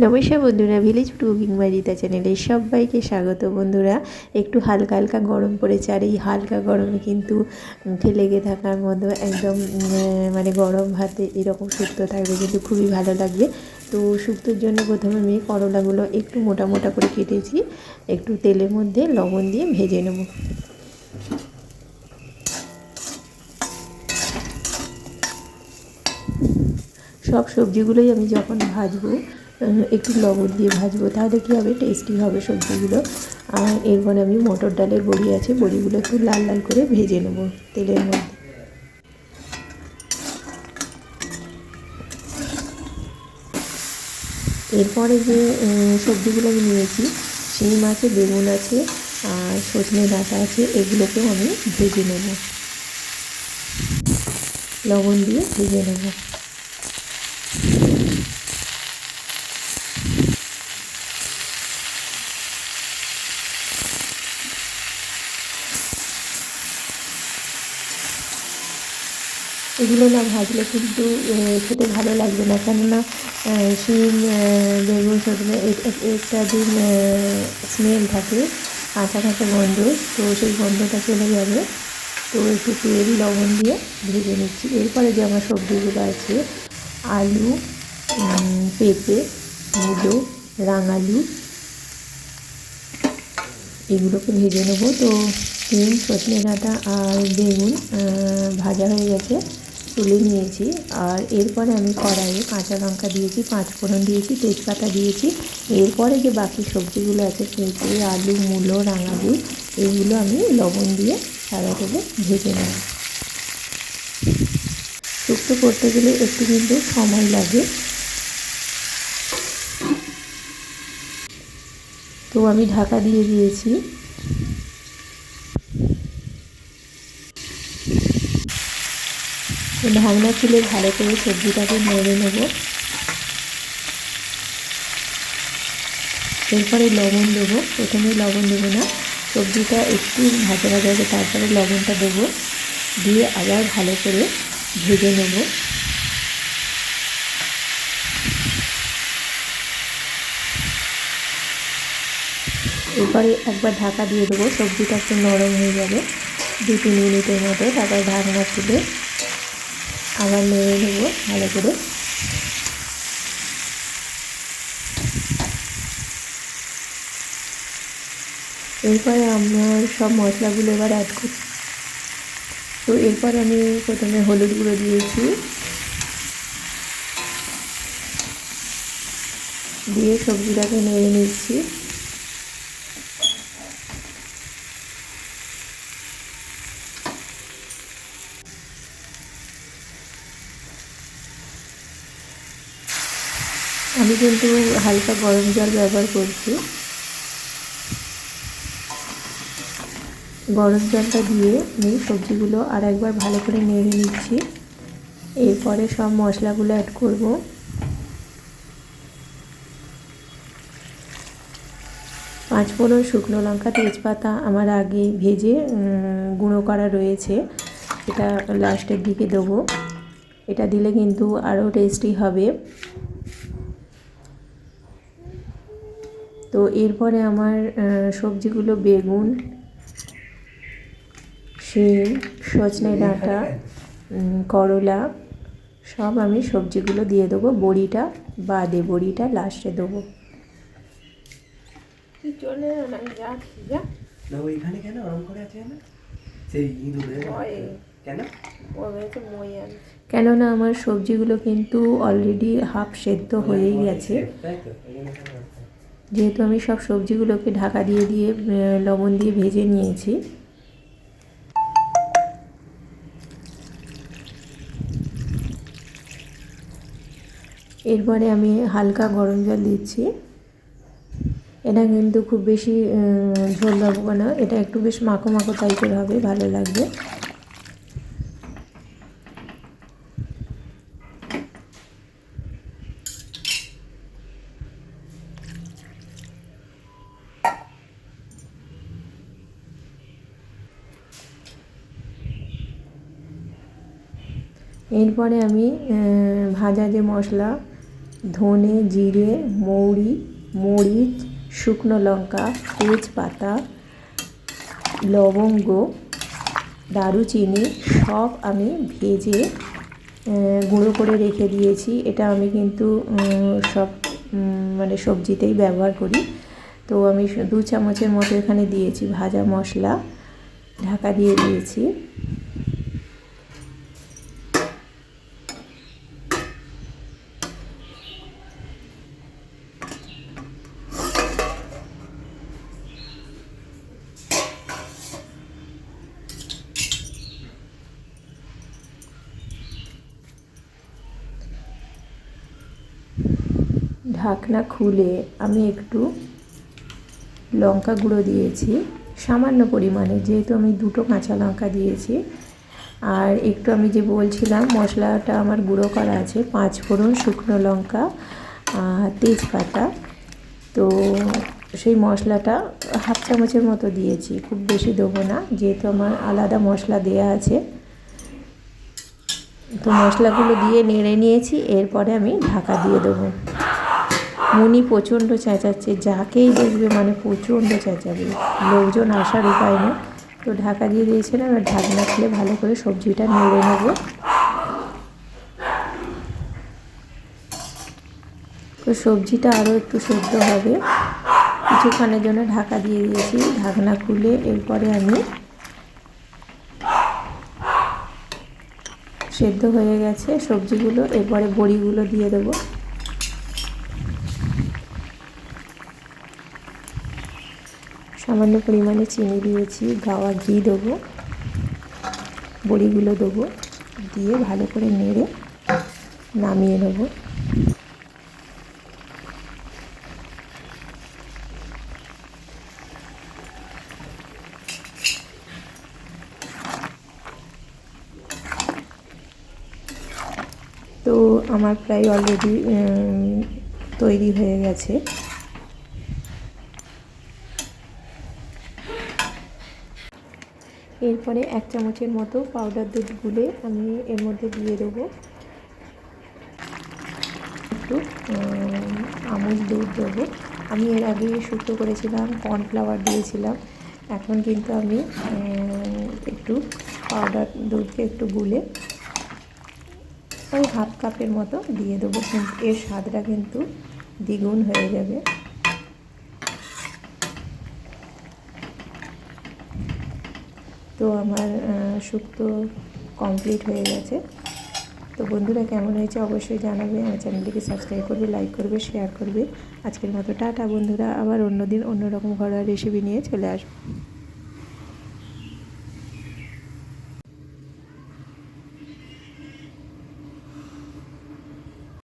নমস্কার বন্ধুরা village cooking বাড়িতে চ্যানেলে সবাইকে স্বাগত বন্ধুরা। একটু হালকা হালকা গরম পড়েছে আর এই হালকা গরমে কিন্তু উঠে লেগে থাকার মতো একদম মানে গরম ভাতে এরকম শুক্তো থাকবে কিন্তু খুবই ভালো লাগবে। তো শুক্তোর জন্য প্রথমে আমি করলাগুলো একটু মোটা মোটা করে কেটেছি। একটু তেলের মধ্যে লবণ দিয়ে ভেজে নেব। সব সবজিগুলোই আমি যখন ভাজবো একটু লবণ দিয়ে ভাজবো, তাহলে কী হবে? টেস্টি হবে সবজিগুলো। আর এরপরে আমি মটর ডালের বড়ি আছে, বড়িগুলো একটু লাল লাল করে ভেজে নেব তেলের মধ্যে। এরপরে যে সবজিগুলো আমি নিয়েছি, শিম আছে, বেগুন আছে, আর সজনে ডাঁটা আছে, এগুলোকেও আমি ভেজে নেব। লবণ দিয়ে ভেজে নেব। এগুলো না ভাজলে কিন্তু খেতে ভালো লাগবে না। কেননা শিম বেগুন সজনে একটা দিন স্মেল থাকে, কাঁচা কাঁচা গন্ধ, তো সেই গন্ধটা চলে যাবে। তো একটু তেল, লবণ দিয়ে ভেজে নিচ্ছি। এরপরে যে আমার সবজিগুলো আছে, আলু পেঁপে, মুলো, রাঙালু, এগুলোকে ভেজে নেব। তো শিম সজনে ডাঁটা আর বেগুন ভাজা হয়ে গেছে। তুলে নিয়েছি আর এরপরে আমি কড়াইয়ে কাঁচা লঙ্কা দিয়েছি, পাঁচ ফোড়ন দিয়েছি, তেজপাতা দিয়েছি। এরপরে যে বাকি সবজিগুলো আছে পেঁপে আলু, মূলো, রাঙালু, এগুলো আমি লবণ দিয়ে সাদা করে ভেজে নেব। শুক্তো করতে গেলে একটু কিন্তু সময় লাগে। তো আমি ঢাকা দিয়ে দিয়েছি। ঢাকনা খুলে ভালো করে সবজিটাকে নেড়ে নেব। এরপরে লবণ দেবো। প্রথমে লবণ দেবো না। সবজিটা একটু ভাজা ভাজা হবে, তারপরে লবণটা দেবো। দিয়ে আবার ভালো করে ভেজে নেব। এরপরে একবার ঢাকা দিয়ে দেবো। সবজিটা একটু নরম হয়ে যাবে। দু তিন মিনিটের মতো তারপরে ঢাকনা তুলে আবার নেড়ে নেব ভালো করে। এরপরে আমার সব মশলাগুলো এবার অ্যাড করছি তো এরপর আমি প্রথমে হলুদ গুঁড়ো দিয়েছি। দিয়ে সবজিটাকে নেড়ে নিচ্ছি। আমি কিন্তু হালকা গরম জল ব্যবহার করছি। গরম জলটা দিয়ে আমি সবজিগুলো আর একবার ভালো করে নেড়ে নিচ্ছি। এরপরে সব মশলাগুলো অ্যাড করব। পাঁচ ফোড়ন শুকনো লঙ্কা, তেজপাতা আমার আগে ভেজে গুঁড়ো করা রয়েছে। এটা লাস্টের দিকে দেবো। এটা দিলে কিন্তু আরও টেস্টি হবে। তো এরপরে আমার সবজিগুলো বেগুন শিম সজনে ডাঁটা করলা সব আমি সবজিগুলো দিয়ে দেবো। বড়িটা বাদে বড়িটা লাস্টে দেবো। তুই চলে না যা ওইখানে কেন? ওরম করে আছে কেন সেই কেন? ও ভেবেছে মই আনছে। কেননা আমার সবজিগুলো কিন্তু অলরেডি হাফ সেদ্ধ হয়েই গেছে। যেহেতু আমি সব সবজিগুলোকে ঢাকা দিয়ে দিয়ে লবণ দিয়ে ভেজে নিয়েছি। এরপরে আমি হালকা গরম জল দিচ্ছি। এটা কিন্তু খুব বেশি ঝোল রাখব না। এটা একটু বেশ মাখো মাখো টাইপের হবে, ভালো লাগবে। এরপরে আমি ভাজা যে মশলা, ধনে, জিরে, মৌরি, মরিচ, শুকনো লঙ্কা, তেজপাতা, লবঙ্গ, দারুচিনি, সব আমি ভেজে গুঁড়ো করে রেখে দিয়েছি। এটা আমি কিন্তু সব মানে সবজিতেই ব্যবহার করি। তো আমি দু চামচের মতো এখানে দিয়েছি ভাজা মশলা। ঢাকা দিয়ে দিয়েছি। ঢাকনা খুলে আমি একটু লঙ্কা গুঁড়ো দিয়েছি, সামান্য পরিমাণে, যেহেতু আমি দুটো কাঁচা লঙ্কা দিয়েছি। আর একটু আমি যে বলছিলাম, মশলাটা আমার গুঁড়ো করা আছে, পাঁচ ফোড়ন শুকনো লঙ্কা তেজপাতা। তো সেই মশলাটা হাফ চামচের মতো দিয়েছি, খুব বেশি দেবো না, যেহেতু আমার আলাদা মশলা দেয়া আছে। তো মশলাগুলো দিয়ে নেড়ে নিয়েছি, এরপরে আমি ঢাকা দিয়ে দেবো। মনি প্রচণ্ড চেঁচাচ্ছে, যাকেই দেখবে মানে প্রচণ্ড চেঁচাবে। লোকজন আসার উপায় নেই। তো ঢাকা দিয়ে দিয়েছিলাম এবার ঢাকনা খুলে ভালো করে সবজিটা নেড়ে নেব। তো সবজিটা আরও একটু সেদ্ধ হবে। কিছুক্ষণের জন্য ঢাকা দিয়ে দিয়েছি। ঢাকনা খুলে এরপরে আমি সেদ্ধ হয়ে গেছে সবজিগুলো। এরপরে বড়িগুলো দিয়ে দেবো। সামান্য পরিমাণে চিনি দিয়েছি, গাওয়া ঘি দেবো, বড়িগুলো দেবো, দিয়ে ভালো করে নেড়ে নামিয়ে নেব। তো আমার প্রায় অলরেডি তৈরি হয়ে গেছে। এরপরে এক চামচের মতো পাউডার দুধ গুলে আমি এর মধ্যে দিয়ে দেবো। একটু আমুল দুধ দেবো। আমি এর আগে শুক্তো করেছিলাম কর্নফ্লাওয়ার দিয়েছিলাম। এখন কিন্তু আমি একটু পাউডার দুধকে একটু গুলে ওই হাফ কাপের মতো দিয়ে দেবো। কিন্তু এর স্বাদটা কিন্তু দ্বিগুণ হয়ে যাবে। তো আমার শুক্তো কমপ্লিট হয়ে গেছে। তো বন্ধুরা কেমন হয়েছে অবশ্যই জানাবে। আমার চ্যানেলটিকে সাবস্ক্রাইব করবে লাইক করবে শেয়ার করবে। আজকের মতো টাটা বন্ধুরা। আবার অন্যদিন অন্যরকম ঘরোয়া রেসিপি নিয়ে চলে আসব।